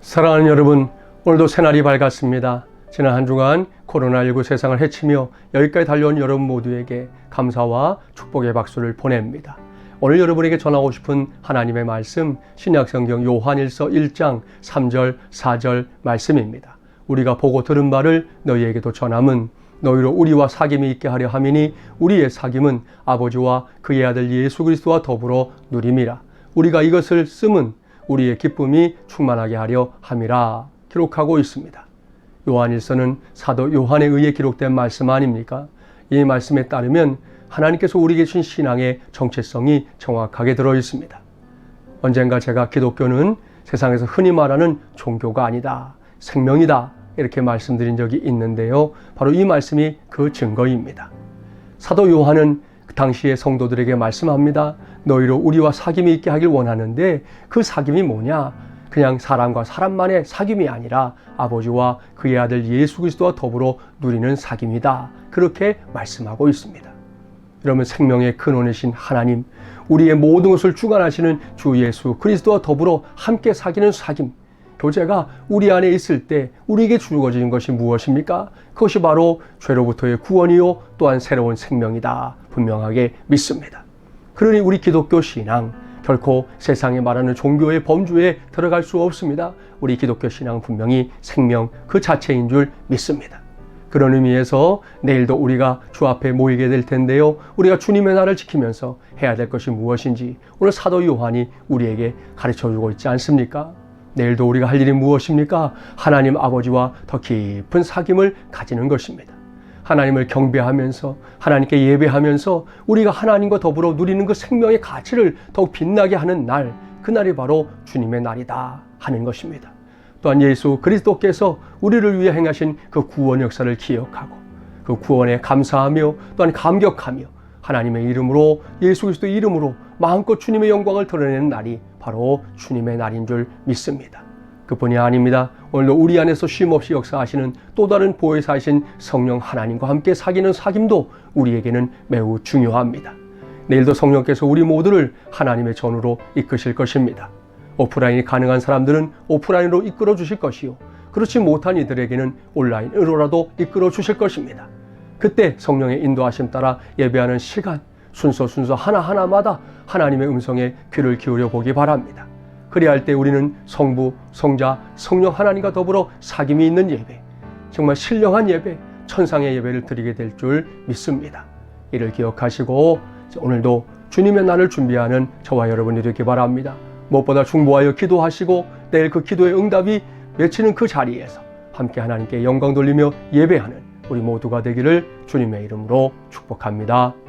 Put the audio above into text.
사랑하는 여러분, 오늘도 새날이 밝았습니다. 지난 한 주간 코로나19 세상을 해치며 여기까지 달려온 여러분 모두에게 감사와 축복의 박수를 보냅니다. 오늘 여러분에게 전하고 싶은 하나님의 말씀, 신약성경 요한일서 1장 3절, 4절 말씀입니다. 우리가 보고 들은 바를 너희에게도 전함은 너희로 우리와 사귐이 있게 하려 함이니 우리의 사귐은 아버지와 그의 아들 예수 그리스도와 더불어 누림이라. 우리가 이것을 쓰면 우리의 기쁨이 충만하게 하려 함이라 기록하고 있습니다. 요한일서는 사도 요한에 의해 기록된 말씀 아닙니까? 이 말씀에 따르면 하나님께서 우리에게 주신 신앙의 정체성이 정확하게 들어 있습니다. 언젠가 제가 기독교는 세상에서 흔히 말하는 종교가 아니다. 생명이다. 이렇게 말씀드린 적이 있는데요. 바로 이 말씀이 그 증거입니다. 사도 요한은 그 당시의 성도들에게 말씀합니다. 너희로 우리와 사귐이 있게 하길 원하는데 그 사귐이 뭐냐? 그냥 사람과 사람만의 사귐이 아니라 아버지와 그의 아들 예수 그리스도와 더불어 누리는 사귐이다. 그렇게 말씀하고 있습니다. 그러면 생명의 근원이신 하나님, 우리의 모든 것을 주관하시는 주 예수 그리스도와 더불어 함께 사귀는 사귐, 교제가 우리 안에 있을 때 우리에게 주어진 것이 무엇입니까? 그것이 바로 죄로부터의 구원이요 또한 새로운 생명이다. 분명하게 믿습니다. 그러니 우리 기독교 신앙 결코 세상에 말하는 종교의 범주에 들어갈 수 없습니다. 우리 기독교 신앙 분명히 생명 그 자체인 줄 믿습니다. 그런 의미에서 내일도 우리가 주 앞에 모이게 될 텐데요. 우리가 주님의 날을 지키면서 해야 될 것이 무엇인지 오늘 사도 요한이 우리에게 가르쳐 주고 있지 않습니까? 내일도 우리가 할 일이 무엇입니까? 하나님 아버지와 더 깊은 사귐을 가지는 것입니다. 하나님을 경배하면서 하나님께 예배하면서 우리가 하나님과 더불어 누리는 그 생명의 가치를 더욱 빛나게 하는 날, 그날이 바로 주님의 날이다 하는 것입니다. 또한 예수 그리스도께서 우리를 위해 행하신 그 구원 역사를 기억하고 그 구원에 감사하며 또한 감격하며 하나님의 이름으로 예수 그리스도 이름으로 마음껏 주님의 영광을 드러내는 날이 바로 주님의 날인 줄 믿습니다. 그뿐이 아닙니다. 오늘도 우리 안에서 쉼없이 역사하시는 또 다른 보혜사이신 성령 하나님과 함께 사귀는 사귐도 우리에게는 매우 중요합니다. 내일도 성령께서 우리 모두를 하나님의 전으로 이끄실 것입니다. 오프라인이 가능한 사람들은 오프라인으로 이끌어 주실 것이요. 그렇지 못한 이들에게는 온라인으로라도 이끌어 주실 것입니다. 그때 성령의 인도하심 따라 예배하는 시간, 순서 순서 하나하나마다 하나님의 음성에 귀를 기울여 보기 바랍니다. 그리할 때 우리는 성부, 성자, 성령 하나님과 더불어 사귐이 있는 예배, 정말 신령한 예배, 천상의 예배를 드리게 될 줄 믿습니다. 이를 기억하시고 오늘도 주님의 날을 준비하는 저와 여러분이 되기 바랍니다. 무엇보다 중보하여 기도하시고 내일 그 기도의 응답이 맺히는 그 자리에서 함께 하나님께 영광 돌리며 예배하는 우리 모두가 되기를 주님의 이름으로 축복합니다.